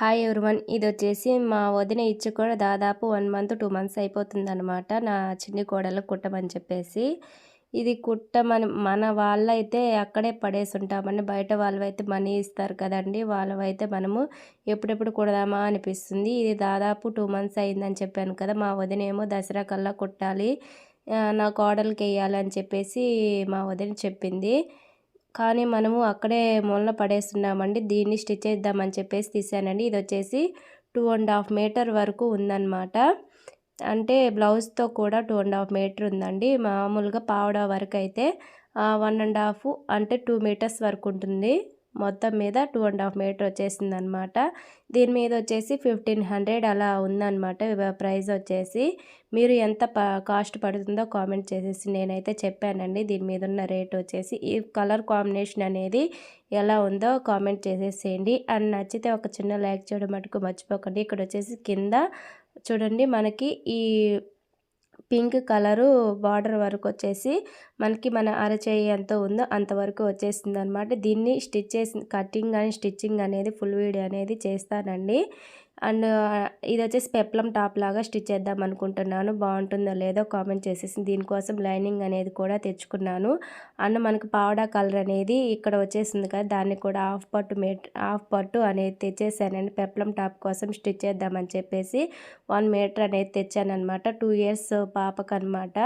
Hi everyone ఇది వచ్చేసి మా వదిన ఇచ్చి కూడా దాదాపు వన్ మంత్ టూ మంత్స్ అయిపోతుందనమాట నా చిన్ని కోడలు కుట్టమని చెప్పేసి. ఇది కుట్టమని మన వాళ్ళైతే అక్కడే పడేసి ఉంటామని బయట వాళ్ళు అయితే మనీ ఇస్తారు కదండి. వాళ్ళవైతే మనము ఎప్పుడెప్పుడు కుడదామా అనిపిస్తుంది. ఇది దాదాపు టూ మంత్స్ అయిందని చెప్పాను కదా. మా వదిన ఏమో దసరా కల్లా కుట్టాలి. నా కోడలకి వేయాలని చెప్పేసి మా వదిన చెప్పింది. కానీ మనము అక్కడే మూలన పడేస్తున్నామండి. దీన్ని స్టిచ్ చేద్దామని చెప్పేసి తీసానండి ఇది వచ్చేసి టూ అండ్ హాఫ్ మీటర్ వరకు ఉందన్నమాట. అంటే బ్లౌజ్తో కూడా టూ అండ్ హాఫ్ మీటర్ ఉందండి. మామూలుగా పావడా వరకు అయితే వన్ అండ్ హాఫ్ అంటే టూ మీటర్స్ వరకు ఉంటుంది. మొత్తం మీద టూ అండ్ హాఫ్ మీటర్ వచ్చేసింది అనమాట దీని మీద వచ్చేసి ఫిఫ్టీన్ హండ్రెడ్ అలా ఉందన్నమాట. ప్రైస్ వచ్చేసి మీరు ఎంత కాస్ట్ పడుతుందో కామెంట్ చేసేసి నేనైతే చెప్పానండి. దీని మీద ఉన్న రేట్ వచ్చేసి ఈ కలర్ కాంబినేషన్ అనేది ఎలా ఉందో కామెంట్ చేసేసేయండి. అండ్ నచ్చితే ఒక చిన్న లైక్ చేయడం మటుకు మర్చిపోకండి. ఇక్కడ వచ్చేసి కింద చూడండి మనకి ఈ పింక్ కలరు బార్డర్ వరకు వచ్చేసి మనకి మన అరచేయి ఎంత ఉందో అంతవరకు వచ్చేసింది అనమాట దీన్ని స్టిచ్ చేసి కటింగ్ కానీ స్టిచ్చింగ్ అనేది ఫుల్ వీడియో అనేది చేస్తానండి. అండ్ ఇది వచ్చేసి పెప్లం టాప్ లాగా స్టిచ్ చేద్దాం అనుకుంటున్నాను. బాగుంటుందో లేదో కామెంట్ చేసేసి దీనికోసం లైనింగ్ అనేది కూడా తెచ్చుకున్నాను. అండ్ మనకు పావడా కలర్ అనేది ఇక్కడ వచ్చేసింది కదా దాన్ని కూడా హాఫ్ పట్టు మేట్ హాఫ్ పట్టు అనేది తెచ్చేసానండి పెప్లం టాప్ కోసం స్టిచ్ చేద్దామని చెప్పేసి వన్ మీటర్ అనేది తెచ్చాను అనమాట టూ ఇయర్స్ పాపకనమాట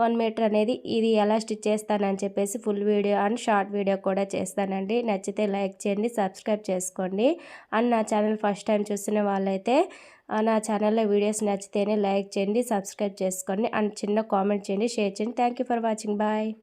వన్ మీటర్ అనేది ఇది ఎలా స్టిచ్ చేస్తానని చెప్పేసి full video and short video కూడా చేస్తానండి. నచ్చితే లైక్ చేయండి సబ్స్క్రైబ్ చేసుకోండి. అండ్ నా ఛానల్ ఫస్ట్ టైం చూసిన వాళ్ళైతే నా ఛానల్లో వీడియోస్ నచ్చితేనే లైక్ చేయండి సబ్స్క్రైబ్ చేసుకోండి అండ్ చిన్న కామెంట్ చేయండి షేర్ చేయండి. Thank for watching. బాయ్.